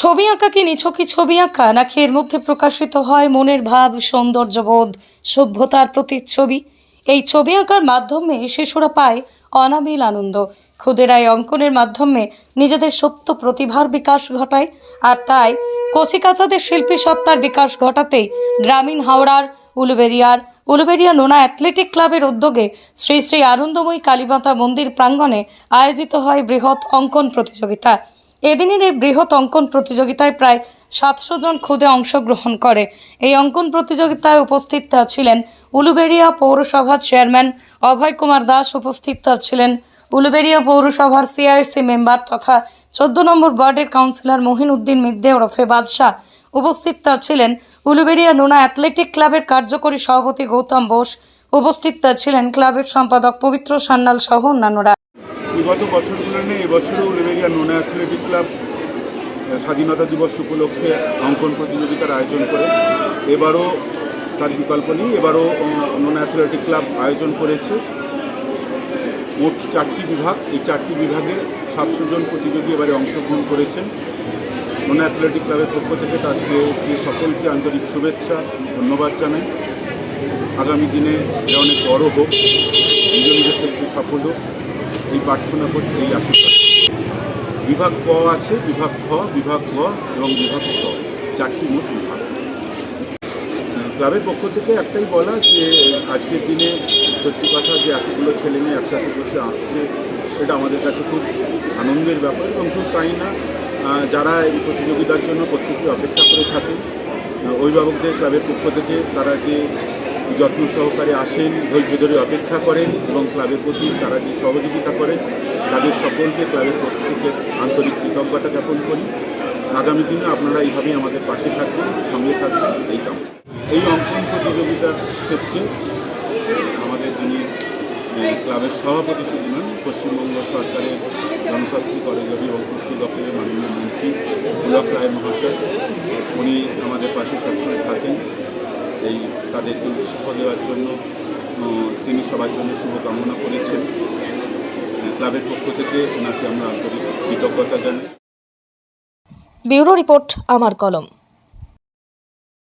ছবি আঁকা কি নিছকই ছবি আঁকা? নাকি এর মধ্যে প্রকাশিত হয় মনের ভাব, সৌন্দর্যবোধ, সভ্যতার প্রতিচ্ছবি? এই ছবি আঁকার মাধ্যমে শিশুরা পায় অনাবিল আনন্দ। ক্ষুদেরাই অঙ্কনের মাধ্যমে নিজেদের সপ্ত প্রতিভার বিকাশ ঘটায়, আর তাই কচিকাচাদের শিল্পী সত্তার বিকাশ ঘটাতেই গ্রামীণ হাওড়ার উলুবেরিয়ার উলুবেরিয়া নোনা অ্যাথলেটিক ক্লাবের উদ্যোগে শ্রী শ্রী আনন্দময়ী কালীমাতা মন্দির প্রাঙ্গণে আয়োজিত হয় বৃহৎ অঙ্কন প্রতিযোগিতা। এদিনের এই বৃহৎ অঙ্কন প্রতিযোগিতায় প্রায় সাতশো জন খুদে অংশগ্রহণ করে। এই অঙ্কন প্রতিযোগিতায় উপস্থিত ছিলেন উলুবেড়িয়া পৌরসভার চেয়ারম্যান অভয় কুমার দাস, উপস্থিত ছিলেন উলুবেড়িয়া পৌরসভার সিআইসি মেম্বার তথা চোদ্দ নম্বর ওয়ার্ডের কাউন্সিলর মহিন উদ্দিন মিদ্দে ওরফে বাদশাহ। উপস্থিত ছিলেন উলুবেড়িয়া নোনা অ্যাথলেটিক ক্লাবের কার্যকরী সভাপতি গৌতম বোস। উপস্থিত ছিলেন ক্লাবের সম্পাদক পবিত্র সান্যাল সহ অন্যান্যরা। বিগত বছরগুলো নিয়ে এবছরও উলুবেরিয়া নোনা অ্যাথলেটিক ক্লাব স্বাধীনতা দিবস উপলক্ষে অঙ্কন প্রতিযোগিতার আয়োজন করে। এবারও তার বিকল্প নেই, এবারও নোনা অ্যাথলেটিক ক্লাব আয়োজন করেছে। মোট চারটি বিভাগ, এই চারটি বিভাগে সাতশো জন প্রতিযোগী এবারে অংশগ্রহণ করেছেন। নোনা অ্যাথলেটিক ক্লাবের পক্ষ থেকে তাদেরকে সকলকে আন্তরিক শুভেচ্ছা, ধন্যবাদ জানাই। আগামী দিনে অনেক বড় হোক নিজ নিজের ক্ষেত্রে সফল হোক এই প্রার্থনা করি এই আশীর্বাদ। বিভাগ ক আছে, বিভাগ খ, বিভাগ গ এবং বিভাগ খ, চারটি মোট বিভাগ। ক্লাবের পক্ষ থেকে একটাই বলা যে, আজকের দিনে সত্যি কথা যে এতগুলো ছেলে মেয়ে একসাথে বসে আঁকছে এটা আমাদের কাছে খুব আনন্দের ব্যাপার এবং শুধু তাই না যারা এই প্রতিযোগিতার জন্য প্রত্যেকে অপেক্ষা করে থাকেন অভিভাবকদের ক্লাবের পক্ষ থেকে তারা যে যত্ন সহকারে আসেন, ধৈর্য ধরে অপেক্ষা করেন এবং ক্লাবের প্রতি তারা যে সহযোগিতা করেন তাদের সকলকে ক্লাবের পক্ষ থেকে আন্তরিক কৃতজ্ঞতা জ্ঞাপন করি। আগামী দিনে আপনারা এইভাবেই আমাদের পাশে থাকবেন, সঙ্গে থাকবেন, এই কাম এই অঙ্কন প্রতিযোগিতার ক্ষেত্রে আমাদের যিনি ক্লাবের সভাপতি ছিলেন পশ্চিমবঙ্গ সরকারের জনস্বাস্থ্য কলেজী এবং পূর্তি দপ্তরের মাননীয় মন্ত্রী পুলক রায় মহাশয়, উনি আমাদের পাশে সবসময় থাকেন। এই তাদেরকে উৎসাহ দেওয়ার জন্য তিনি সবার জন্য শুভকামনা করেছেন। ক্লাবের পক্ষ থেকে ওনাকে আমরা আন্তরিক কৃতজ্ঞতা জানাই। ব্যুরো রিপোর্ট, আমার কলম।